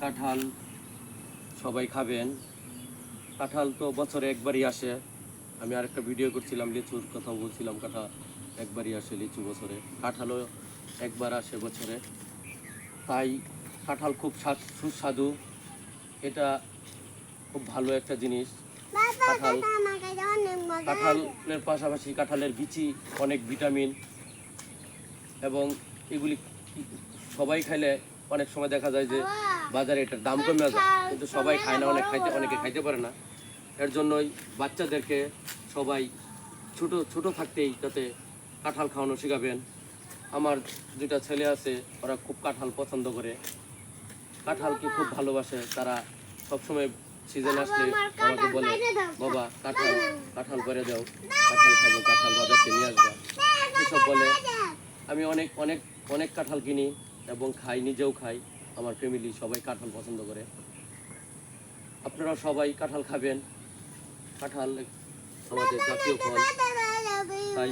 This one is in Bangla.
কাঁঠাল সবাই খাবেন। কাঁঠাল তো বছরে একবারই আসে। আমি আরেকটা ভিডিও করছিলাম, লিচুর কথা বলছিলাম, কাঁঠাল একবারই আসে লিচু বছরে। কাঁঠালও একবার আসে বছরে। তাই কাঁঠাল খুব সুস্বাদু। এটা খুব ভালো একটা জিনিস। কাঁঠাল কাঁঠালের পাশাপাশি কাঁঠালের বিচি অনেক ভিটামিন। এবং এগুলি সবাই খাইলে অনেক সময় দেখা যায় যে বাজারে এটার দাম কমে যায় কিন্তু সবাই খায় না অনেক খাইতে অনেকে খাইতে পারে না। এর জন্যই বাচ্চাদেরকে সবাই ছোট ছোট থাকতেই যাতে কাঁঠাল খাওয়ানো শেখাবেন। আমার দুটা ছেলে আছে ওরা খুব কাঁঠাল পছন্দ করে। কাঁঠালকে খুব ভালোবাসে তারা সবসময় সিজন আসলে আমাকে বলে বাবা কাঁঠাল কাঁঠাল করে দাও কাঁঠাল খাব কাঁঠাল বাজার থেকে নিয়ে আসবা। এসব বলে আমি অনেক অনেক অনেক কাঁঠাল কিনি এবং খাই নিজেও খাই। আমার ফ্যামিলি সবাই কাঁঠাল পছন্দ করে। আপনারা সবাই কাঁঠাল খাবেন। কাঁঠাল আমাদের জাতীয় ফল। তাই